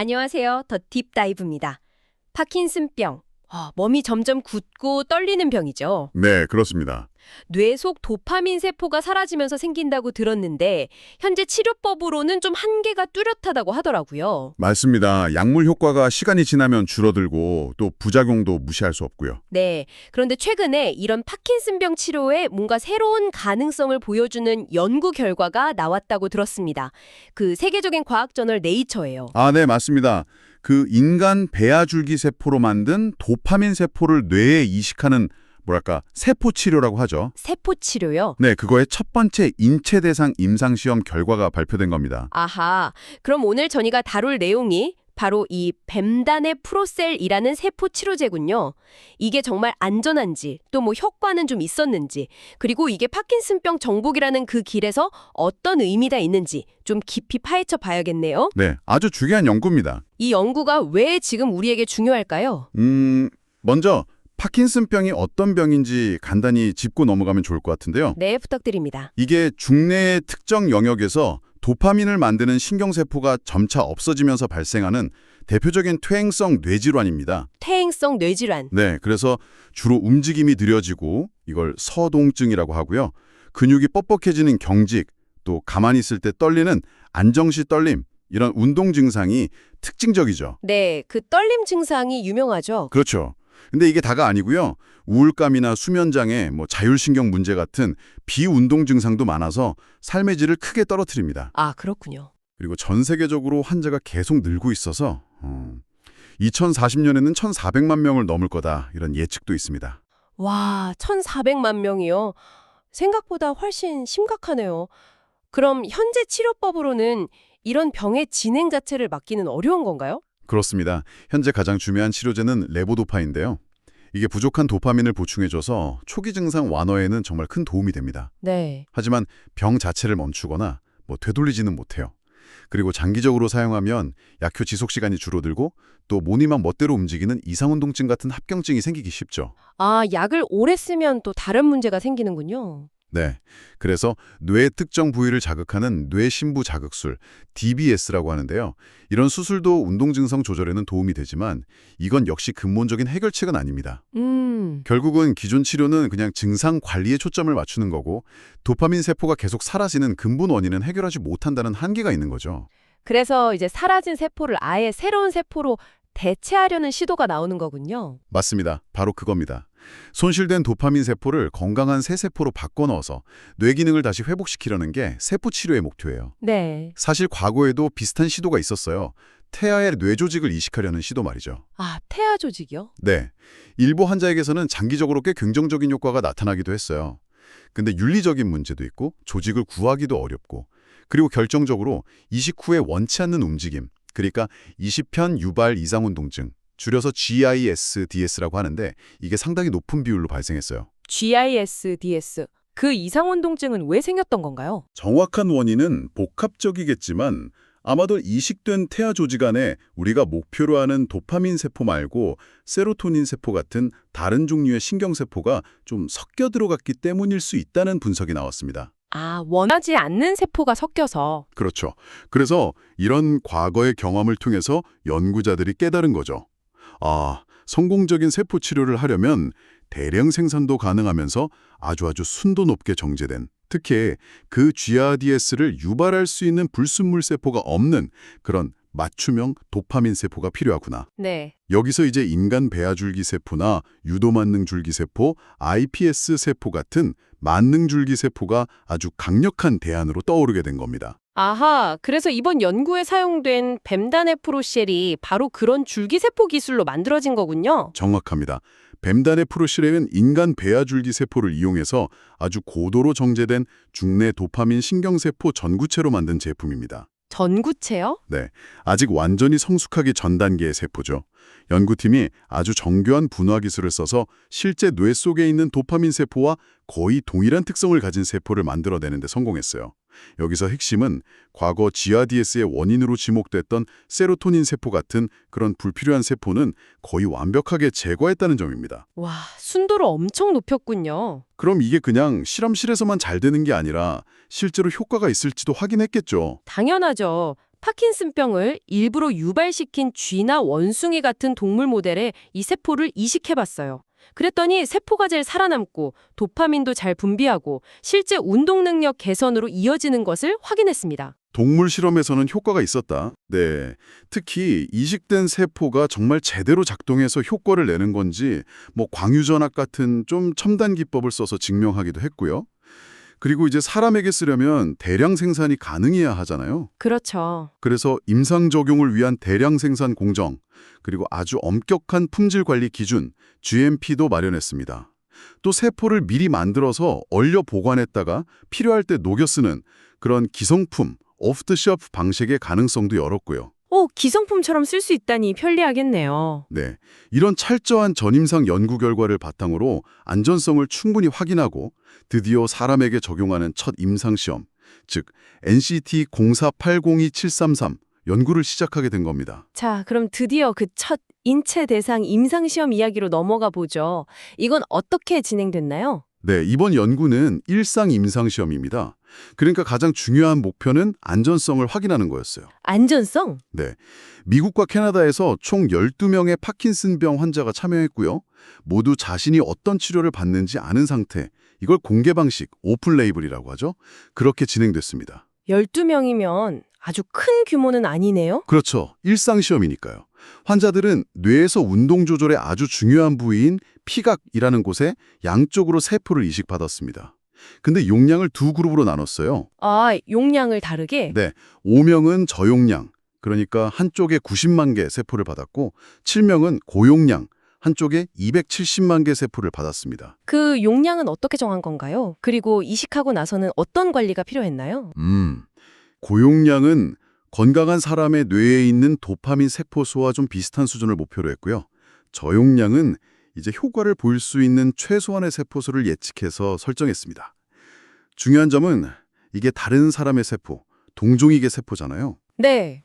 안녕하세요. 더 딥다이브입니다. 파킨슨병. 아, 몸이 점점 굳고 떨리는 병이죠. 네, 그렇습니다. 뇌 속 도파민 세포가 사라지면서 생긴다고 들었는데 현재 치료법으로는 좀 한계가 뚜렷하다고 하더라고요. 맞습니다. 약물 효과가 시간이 지나면 줄어들고 또 부작용도 무시할 수 없고요. 네. 그런데 최근에 이런 파킨슨병 치료에 뭔가 새로운 가능성을 보여주는 연구 결과가 나왔다고 들었습니다. 그 세계적인 과학 저널 네이처예요. 아, 네, 맞습니다. 그 인간 배아줄기 세포로 만든 도파민 세포를 뇌에 이식하는 뭐랄까 세포 치료라고 하죠. 세포 치료요. 네, 그거의 첫 번째 인체 대상 임상 시험 결과가 발표된 겁니다. 아하. 그럼 오늘 저희가 다룰 내용이 바로 이 뱀단의 프로셀이라는 세포 치료제군요. 이게 정말 안전한지, 또 뭐 효과는 좀 있었는지, 그리고 이게 파킨슨병 정복이라는 그 길에서 어떤 의미가 있는지 좀 깊이 파헤쳐 봐야겠네요. 네, 아주 중요한 연구입니다. 이 연구가 왜 지금 우리에게 중요할까요? 음, 먼저 파킨슨병이 어떤 병인지 간단히 짚고 넘어가면 좋을 것 같은데요. 네, 부탁드립니다. 이게 중뇌의 특정 영역에서 도파민을 만드는 신경세포가 점차 없어지면서 발생하는 대표적인 퇴행성 뇌질환입니다. 퇴행성 뇌질환. 네, 그래서 주로 움직임이 느려지고 이걸 서동증이라고 하고요. 근육이 뻑뻑해지는 경직, 또 가만히 있을 때 떨리는 안정시 떨림, 이런 운동 증상이 특징적이죠. 네, 그 떨림 증상이 유명하죠. 그렇죠. 근데 이게 다가 아니고요. 우울감이나 수면 장애, 뭐 자율신경 문제 같은 비운동 증상도 많아서 삶의 질을 크게 떨어뜨립니다. 아, 그렇군요. 그리고 전 세계적으로 환자가 계속 늘고 있어서 어, 2040년에는 1,400만 명을 넘을 거다 이런 예측도 있습니다. 와, 1,400만 명이요. 생각보다 훨씬 심각하네요. 그럼 현재 치료법으로는 이런 병의 진행 자체를 막기는 어려운 건가요? 그렇습니다. 현재 가장 중요한 치료제는 레보도파인데요. 이게 부족한 도파민을 보충해줘서 초기 증상 완화에는 정말 큰 도움이 됩니다. 네. 하지만 병 자체를 멈추거나 뭐 되돌리지는 못해요. 그리고 장기적으로 사용하면 약효 지속 시간이 줄어들고 또 모니만 멋대로 움직이는 이상운동증 같은 합병증이 생기기 쉽죠. 아, 약을 오래 쓰면 또 다른 문제가 생기는군요. 네. 그래서 뇌 특정 부위를 자극하는 뇌신부 자극술, DBS라고 하는데요. 이런 수술도 운동 증상 조절에는 도움이 되지만 이건 역시 근본적인 해결책은 아닙니다. 음. 결국은 기존 치료는 그냥 증상 관리에 초점을 맞추는 거고 도파민 세포가 계속 사라지는 근본 원인은 해결하지 못한다는 한계가 있는 거죠. 그래서 이제 사라진 세포를 아예 새로운 세포로 대체하려는 시도가 나오는 거군요. 맞습니다. 바로 그겁니다. 손실된 도파민 세포를 건강한 새 세포로 바꿔 넣어서 뇌 기능을 다시 회복시키려는 게 세포 치료의 목표예요. 네. 사실 과거에도 비슷한 시도가 있었어요. 태아의 뇌 조직을 이식하려는 시도 말이죠. 아, 태아 조직이요? 네. 일부 환자에게서는 장기적으로 꽤 긍정적인 효과가 나타나기도 했어요. 근데 윤리적인 문제도 있고 조직을 구하기도 어렵고 그리고 결정적으로 이식 후에 원치 않는 움직임, 그러니까 20편 유발 이상운동증, 줄여서 GISDS라고 하는데 이게 상당히 높은 비율로 발생했어요. GISDS. 그 이상운동증은 왜 생겼던 건가요? 정확한 원인은 복합적이겠지만 아마도 이식된 태아 조직 안에 우리가 목표로 하는 도파민 세포 말고 세로토닌 세포 같은 다른 종류의 신경세포가 좀 섞여 들어갔기 때문일 수 있다는 분석이 나왔습니다. 아, 원하지 않는 세포가 섞여서. 그렇죠. 그래서 이런 과거의 경험을 통해서 연구자들이 깨달은 거죠. 아, 성공적인 세포 치료를 하려면 대량 생산도 가능하면서 아주 아주 순도 높게 정제된 특히 그 GRDS를 유발할 수 있는 불순물 세포가 없는 그런 맞춤형 도파민 세포가 필요하구나. 네. 여기서 이제 인간 배아줄기 세포나 유도만능 줄기 세포, iPS 세포 같은 만능 줄기 세포가 아주 강력한 대안으로 떠오르게 된 겁니다. 아하, 그래서 이번 연구에 사용된 뱀단의 프로쉘이 바로 그런 줄기세포 기술로 만들어진 거군요. 정확합니다. 프로실에는 인간 배아줄기 세포를 이용해서 아주 고도로 정제된 중내 도파민 신경세포 전구체로 만든 제품입니다. 전구체요? 네, 아직 완전히 성숙하기 전 단계의 세포죠. 연구팀이 아주 정교한 분화 기술을 써서 실제 뇌 속에 있는 도파민 세포와 거의 동일한 특성을 가진 세포를 만들어내는 데 성공했어요. 여기서 핵심은 과거 GRDS의 원인으로 지목됐던 세로토닌 세포 같은 그런 불필요한 세포는 거의 완벽하게 제거했다는 점입니다. 와, 순도를 엄청 높였군요. 그럼 이게 그냥 실험실에서만 잘 되는 게 아니라 실제로 효과가 있을지도 확인했겠죠. 당연하죠. 파킨슨병을 일부러 유발시킨 쥐나 원숭이 같은 동물 모델에 이 세포를 이식해봤어요. 그랬더니 세포가 제일 살아남고 도파민도 잘 분비하고 실제 운동 능력 개선으로 이어지는 것을 확인했습니다. 동물 실험에서는 효과가 있었다. 네. 특히 이식된 세포가 정말 제대로 작동해서 효과를 내는 건지 뭐 광유전압 같은 좀 첨단 기법을 써서 증명하기도 했고요. 그리고 이제 사람에게 쓰려면 대량 생산이 가능해야 하잖아요. 그렇죠. 그래서 임상 적용을 위한 대량 생산 공정, 그리고 아주 엄격한 품질 관리 기준, GMP도 마련했습니다. 또 세포를 미리 만들어서 얼려 보관했다가 필요할 때 녹여 쓰는 그런 기성품, 오프트셔프 방식의 가능성도 열었고요. 오, 기성품처럼 쓸 수 있다니 편리하겠네요. 네, 이런 철저한 전임상 연구 결과를 바탕으로 안전성을 충분히 확인하고 드디어 사람에게 적용하는 첫 임상시험, 즉 NCT 04802-733 연구를 시작하게 된 겁니다. 자, 그럼 드디어 그 첫 인체 대상 임상시험 이야기로 넘어가 보죠. 이건 어떻게 진행됐나요? 네, 이번 연구는 일상 임상시험입니다. 그러니까 가장 중요한 목표는 안전성을 확인하는 거였어요. 안전성? 네, 미국과 캐나다에서 총 12명의 파킨슨병 환자가 참여했고요. 모두 자신이 어떤 치료를 받는지 아는 상태, 이걸 공개 방식, 오픈 레이블이라고 하죠. 그렇게 진행됐습니다. 12명이면 아주 큰 규모는 아니네요. 그렇죠. 일상시험이니까요. 환자들은 뇌에서 운동 조절에 아주 중요한 부위인 피각이라는 곳에 양쪽으로 세포를 이식받았습니다. 근데 용량을 두 그룹으로 나눴어요. 아, 용량을 다르게? 네, 5명은 저용량, 그러니까 한쪽에 90만 개 세포를 받았고 7명은 고용량, 한쪽에 270만 개 세포를 받았습니다. 그 용량은 어떻게 정한 건가요? 그리고 이식하고 나서는 어떤 관리가 필요했나요? 음, 고용량은 건강한 사람의 뇌에 있는 도파민 세포 수와 좀 비슷한 수준을 목표로 했고요. 저용량은 이제 효과를 볼수 있는 최소한의 세포 수를 예측해서 설정했습니다. 중요한 점은 이게 다른 사람의 세포, 동종이계 세포잖아요. 네.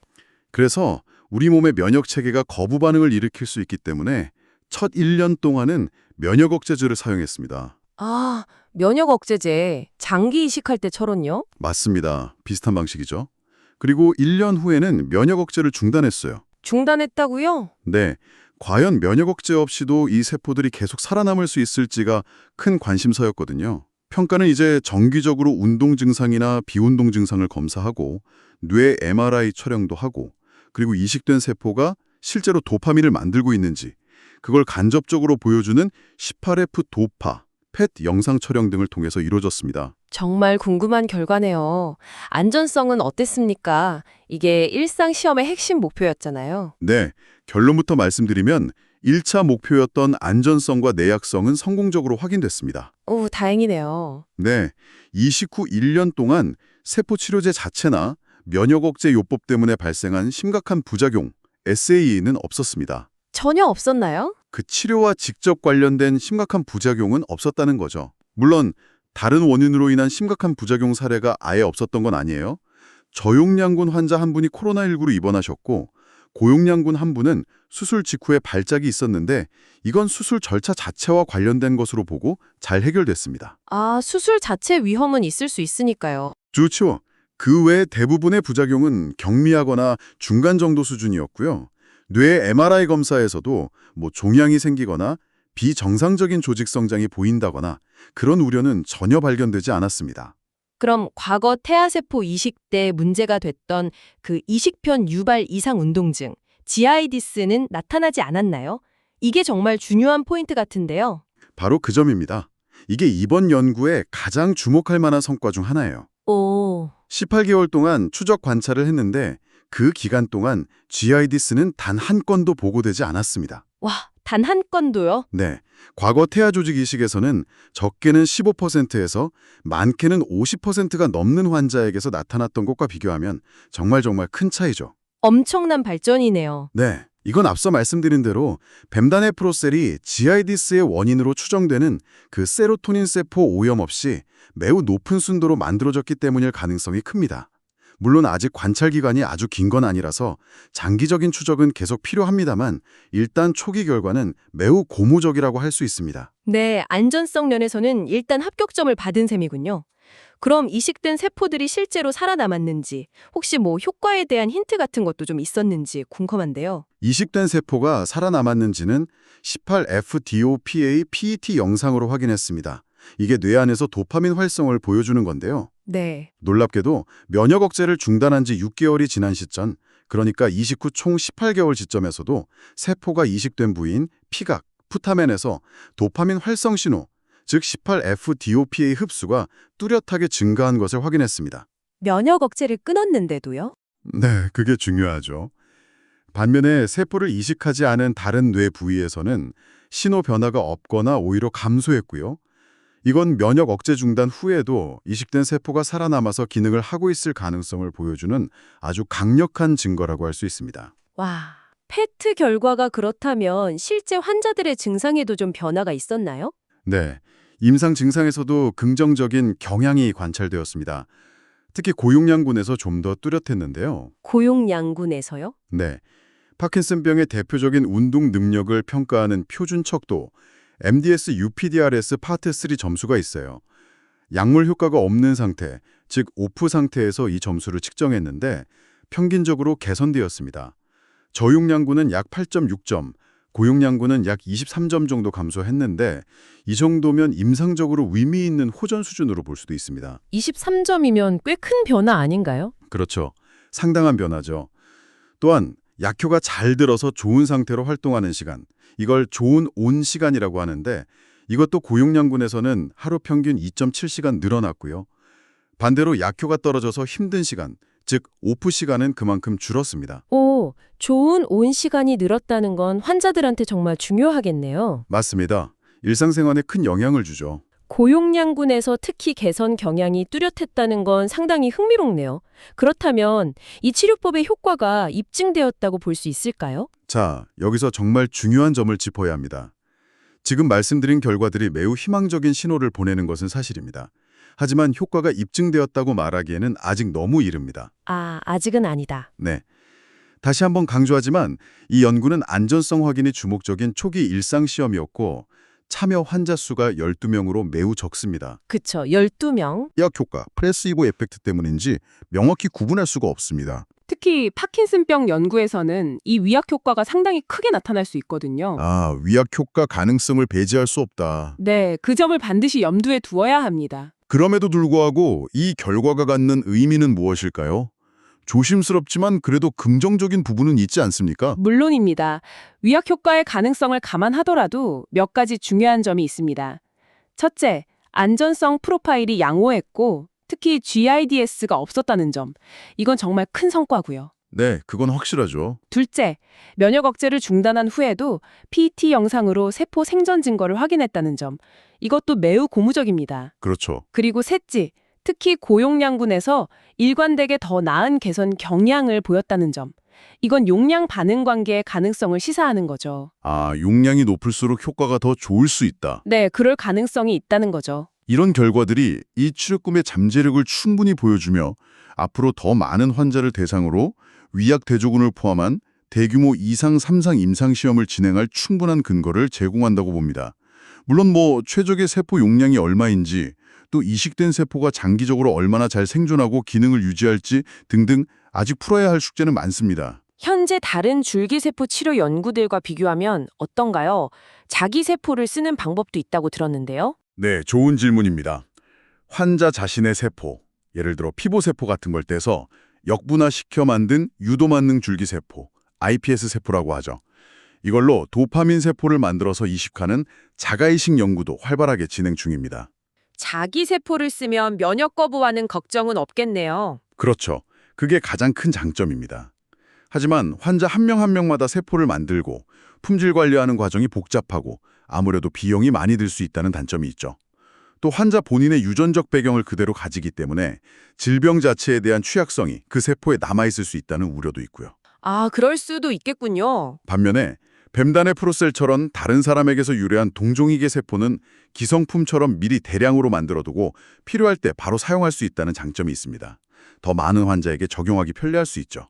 그래서 우리 몸의 면역 체계가 거부 반응을 일으킬 수 있기 때문에 첫 1년 동안은 면역 억제제를 사용했습니다. 아, 면역 억제제, 장기 이식할 때처럼요? 맞습니다. 비슷한 방식이죠. 그리고 1년 후에는 면역 억제를 중단했어요. 중단했다고요? 네, 과연 면역 억제 없이도 이 세포들이 계속 살아남을 수 있을지가 큰 관심사였거든요. 평가는 이제 정기적으로 운동 증상이나 비운동 증상을 검사하고 뇌 MRI 촬영도 하고 그리고 이식된 세포가 실제로 도파민을 만들고 있는지 그걸 간접적으로 보여주는 18F 도파, 펫 영상 촬영 등을 통해서 이루어졌습니다. 정말 궁금한 결과네요. 안전성은 어땠습니까? 이게 일상 시험의 핵심 목표였잖아요. 네, 결론부터 말씀드리면 1차 목표였던 안전성과 내약성은 성공적으로 확인됐습니다. 오, 다행이네요. 네, 이식 후 1년 동안 세포 치료제 자체나 면역 억제 요법 때문에 발생한 심각한 부작용, SAE는 없었습니다. 전혀 없었나요? 그 치료와 직접 관련된 심각한 부작용은 없었다는 거죠. 물론 다른 원인으로 인한 심각한 부작용 사례가 아예 없었던 건 아니에요. 저용량군 환자 한 분이 코로나19로 입원하셨고 고용량군 한 분은 수술 직후에 발작이 있었는데 이건 수술 절차 자체와 관련된 것으로 보고 잘 해결됐습니다. 아, 수술 자체 위험은 있을 수 있으니까요. 좋죠. 그외 대부분의 부작용은 경미하거나 중간 정도 수준이었고요. 뇌 MRI 검사에서도 뭐 종양이 생기거나 비정상적인 조직 성장이 보인다거나 그런 우려는 전혀 발견되지 않았습니다. 그럼 과거 태아세포 이식 때 문제가 됐던 그 이식편 유발 이상 운동증, GIDS는 나타나지 않았나요? 이게 정말 중요한 포인트 같은데요. 바로 그 점입니다. 이게 이번 연구의 가장 주목할 만한 성과 중 하나예요. 오, 18개월 동안 추적 관찰을 했는데 그 기간 동안 GIDS는 단 한 건도 보고되지 않았습니다. 와, 단 한 건도요? 네, 과거 태아 조직 이식에서는 적게는 15%에서 많게는 50%가 넘는 환자에게서 나타났던 것과 비교하면 정말 정말 큰 차이죠. 엄청난 발전이네요. 네, 이건 앞서 말씀드린 대로 뱀단의 프로셀이 GIDS의 원인으로 추정되는 그 세로토닌 세포 오염 없이 매우 높은 순도로 만들어졌기 때문일 가능성이 큽니다. 물론 아직 관찰 기간이 아주 긴 건 아니라서 장기적인 추적은 계속 필요합니다만 일단 초기 결과는 매우 고무적이라고 할 수 있습니다. 네, 안전성 면에서는 일단 합격점을 받은 셈이군요. 그럼 이식된 세포들이 실제로 살아남았는지, 혹시 뭐 효과에 대한 힌트 같은 것도 좀 있었는지 궁금한데요. 이식된 세포가 살아남았는지는 18FDOPA PET 영상으로 확인했습니다. 이게 뇌 안에서 도파민 활성을 보여주는 건데요. 네. 놀랍게도 면역 억제를 중단한 지 6개월이 지난 시점, 그러니까 이식 후 총 18개월 지점에서도 세포가 이식된 부위인 피각, 푸타멘에서 도파민 활성 신호, 즉 18FDOPA 흡수가 뚜렷하게 증가한 것을 확인했습니다. 면역 억제를 끊었는데도요? 네, 그게 중요하죠. 반면에 세포를 이식하지 않은 다른 뇌 부위에서는 신호 변화가 없거나 오히려 감소했고요. 이건 면역 억제 중단 후에도 이식된 세포가 살아남아서 기능을 하고 있을 가능성을 보여주는 아주 강력한 증거라고 할 수 있습니다. 와, 페트 결과가 그렇다면 실제 환자들의 증상에도 좀 변화가 있었나요? 네, 임상 증상에서도 긍정적인 경향이 관찰되었습니다. 특히 고용량군에서 좀 더 뚜렷했는데요. 고용양군에서요? 네. 파킨슨병의 대표적인 운동 능력을 평가하는 표준 척도 MDS UPDRS 파트 3 점수가 있어요. 약물 효과가 없는 상태, 즉 오프 상태에서 이 점수를 측정했는데 평균적으로 개선되었습니다. 저용량군은 약 8.6점, 고용량군은 약 23점 정도 감소했는데 이 정도면 임상적으로 의미 있는 호전 수준으로 볼 수도 있습니다. 23점이면 꽤 큰 변화 아닌가요? 그렇죠. 상당한 변화죠. 또한 약효가 잘 들어서 좋은 상태로 활동하는 시간, 이걸 좋은 온 시간이라고 하는데 이것도 고용량군에서는 하루 평균 2.7시간 늘어났고요. 반대로 약효가 떨어져서 힘든 시간, 즉 오프 시간은 그만큼 줄었습니다. 오, 좋은 온 시간이 늘었다는 건 환자들한테 정말 중요하겠네요. 맞습니다. 일상생활에 큰 영향을 주죠. 고용량군에서 특히 개선 경향이 뚜렷했다는 건 상당히 흥미롭네요. 그렇다면 이 치료법의 효과가 입증되었다고 볼 수 있을까요? 자, 여기서 정말 중요한 점을 짚어야 합니다. 지금 말씀드린 결과들이 매우 희망적인 신호를 보내는 것은 사실입니다. 하지만 효과가 입증되었다고 말하기에는 아직 너무 이릅니다. 아, 아직은 아니다. 네. 다시 한번 강조하지만 이 연구는 안전성 확인이 주목적인 초기 일상 시험이었고 참여 환자 수가 12명으로 매우 적습니다. 그쵸, 12명. 약 효과, 플래시보 에펙트 때문인지 명확히 구분할 수가 없습니다. 특히 파킨슨병 연구에서는 이 위약 효과가 상당히 크게 나타날 수 있거든요. 아, 위약 효과 가능성을 배제할 수 없다. 네, 그 점을 반드시 염두에 두어야 합니다. 그럼에도 불구하고 이 결과가 갖는 의미는 무엇일까요? 조심스럽지만 그래도 긍정적인 부분은 있지 않습니까? 물론입니다. 위약 효과의 가능성을 감안하더라도 몇 가지 중요한 점이 있습니다. 첫째, 안전성 프로파일이 양호했고 특히 GIDS가 없었다는 점. 이건 정말 큰 성과고요. 네, 그건 확실하죠. 둘째, 면역 억제를 중단한 후에도 PET 영상으로 세포 생존 증거를 확인했다는 점. 이것도 매우 고무적입니다. 그렇죠. 그리고 셋째, 특히 고용량군에서 일관되게 더 나은 개선 경향을 보였다는 점. 이건 용량 반응 관계의 가능성을 시사하는 거죠. 아, 용량이 높을수록 효과가 더 좋을 수 있다. 네, 그럴 가능성이 있다는 거죠. 이런 결과들이 이 치료꿈의 잠재력을 충분히 보여주며 앞으로 더 많은 환자를 대상으로 위약 대조군을 포함한 대규모 2상, 3상 임상시험을 진행할 충분한 근거를 제공한다고 봅니다. 물론 뭐 최적의 세포 용량이 얼마인지 또 이식된 세포가 장기적으로 얼마나 잘 생존하고 기능을 유지할지 등등 아직 풀어야 할 숙제는 많습니다. 현재 다른 줄기세포 치료 연구들과 비교하면 어떤가요? 자기 세포를 쓰는 방법도 있다고 들었는데요. 네, 좋은 질문입니다. 환자 자신의 세포, 예를 들어 피보세포 같은 걸 떼서 역분화시켜 만든 유도만능 줄기세포, iPS 세포라고 하죠. 이걸로 도파민 세포를 만들어서 이식하는 자가이식 연구도 활발하게 진행 중입니다. 자기 세포를 쓰면 면역 거부와는 걱정은 없겠네요. 그렇죠. 그게 가장 큰 장점입니다. 하지만 환자 한 명 한 명마다 세포를 만들고 품질 관리하는 과정이 복잡하고 아무래도 비용이 많이 들 수 있다는 단점이 있죠. 또 환자 본인의 유전적 배경을 그대로 가지기 때문에 질병 자체에 대한 취약성이 그 세포에 남아있을 수 있다는 우려도 있고요. 아, 그럴 수도 있겠군요. 반면에 뱀단의 프로셀처럼 다른 사람에게서 유래한 동종이계 세포는 기성품처럼 미리 대량으로 만들어두고 필요할 때 바로 사용할 수 있다는 장점이 있습니다. 더 많은 환자에게 적용하기 편리할 수 있죠.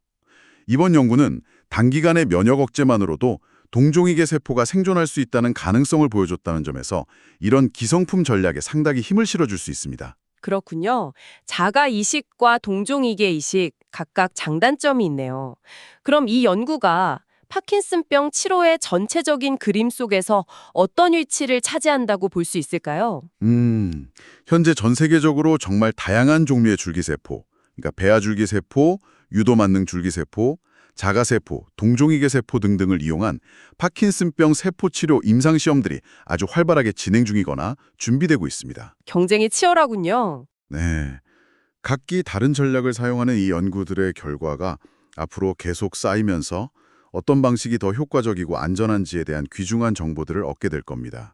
이번 연구는 단기간의 면역 억제만으로도 동종이계 세포가 생존할 수 있다는 가능성을 보여줬다는 점에서 이런 기성품 전략에 상당히 힘을 실어줄 수 있습니다. 그렇군요. 자가 이식과 동종이계 이식 각각 장단점이 있네요. 그럼 이 연구가 파킨슨병 치료의 전체적인 그림 속에서 어떤 위치를 차지한다고 볼 수 있을까요? 음, 현재 전 세계적으로 정말 다양한 종류의 줄기세포, 그러니까 배아줄기세포, 유도만능 줄기세포, 자가세포, 동종이계세포 등등을 이용한 파킨슨병 세포 치료 임상시험들이 아주 활발하게 진행 중이거나 준비되고 있습니다. 경쟁이 치열하군요. 네. 각기 다른 전략을 사용하는 이 연구들의 결과가 앞으로 계속 쌓이면서 어떤 방식이 더 효과적이고 안전한지에 대한 귀중한 정보들을 얻게 될 겁니다.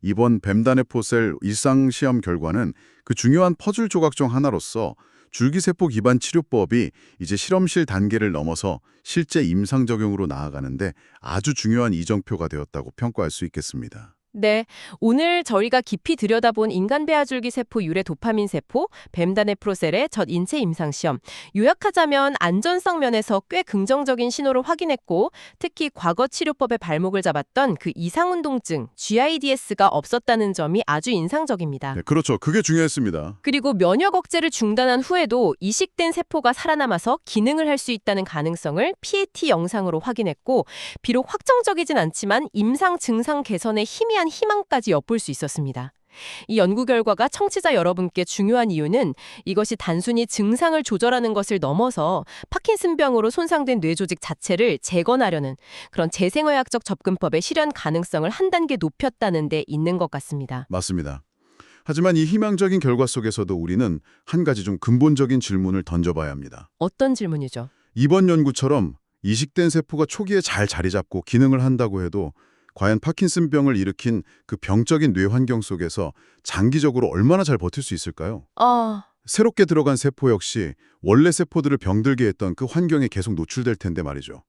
이번 뱀단의포셀 일상시험 결과는 그 중요한 퍼즐 조각 중 하나로서 줄기세포 기반 치료법이 이제 실험실 단계를 넘어서 실제 임상 적용으로 나아가는데 아주 중요한 이정표가 되었다고 평가할 수 있겠습니다. 네, 오늘 저희가 깊이 들여다본 인간 배아줄기 세포 유래 도파민 세포, 뱀단의 프로셀의 첫 인체 임상 시험. 요약하자면 안전성 면에서 꽤 긍정적인 신호를 확인했고, 특히 과거 치료법의 발목을 잡았던 그 이상 운동증 GIDS가 없었다는 점이 아주 인상적입니다. 네, 그렇죠. 그게 중요했습니다. 그리고 면역 억제를 중단한 후에도 이식된 세포가 살아남아서 기능을 할 수 있다는 가능성을 PAT 영상으로 확인했고, 비록 확정적이진 않지만 임상 증상 개선에 희미한 희망까지 엿볼 수 있었습니다. 이 연구 결과가 청취자 여러분께 중요한 이유는 이것이 단순히 증상을 조절하는 것을 넘어서 파킨슨병으로 손상된 뇌 조직 자체를 재건하려는 그런 재생의학적 접근법의 실현 가능성을 한 단계 높였다는 데 있는 것 같습니다. 맞습니다. 하지만 이 희망적인 결과 속에서도 우리는 한 가지 좀 근본적인 질문을 던져봐야 합니다. 어떤 질문이죠? 이번 연구처럼 이식된 세포가 초기에 잘 자리 잡고 기능을 한다고 해도 과연 파킨슨병을 일으킨 그 병적인 뇌 환경 속에서 장기적으로 얼마나 잘 버틸 수 있을까요? 아... 새롭게 들어간 세포 역시 원래 세포들을 병들게 했던 그 환경에 계속 노출될 텐데 말이죠.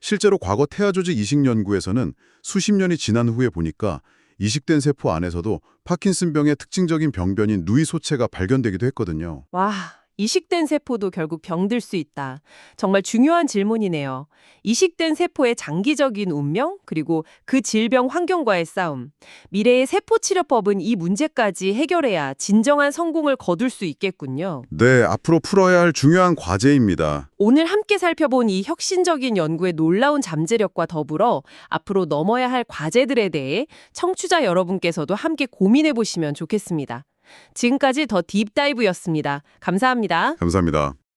실제로 과거 태아 조직 이식 연구에서는 수십 년이 지난 후에 보니까 이식된 세포 안에서도 파킨슨병의 특징적인 병변인 누이 소체가 발견되기도 했거든요. 와, 이식된 세포도 결국 병들 수 있다. 정말 중요한 질문이네요. 이식된 세포의 장기적인 운명, 그리고 그 질병 환경과의 싸움. 미래의 세포 치료법은 이 문제까지 해결해야 진정한 성공을 거둘 수 있겠군요. 네, 앞으로 풀어야 할 중요한 과제입니다. 오늘 함께 살펴본 이 혁신적인 연구의 놀라운 잠재력과 더불어 앞으로 넘어야 할 과제들에 대해 청취자 여러분께서도 함께 고민해 보시면 좋겠습니다. 지금까지 더 딥다이브였습니다. 감사합니다. 감사합니다.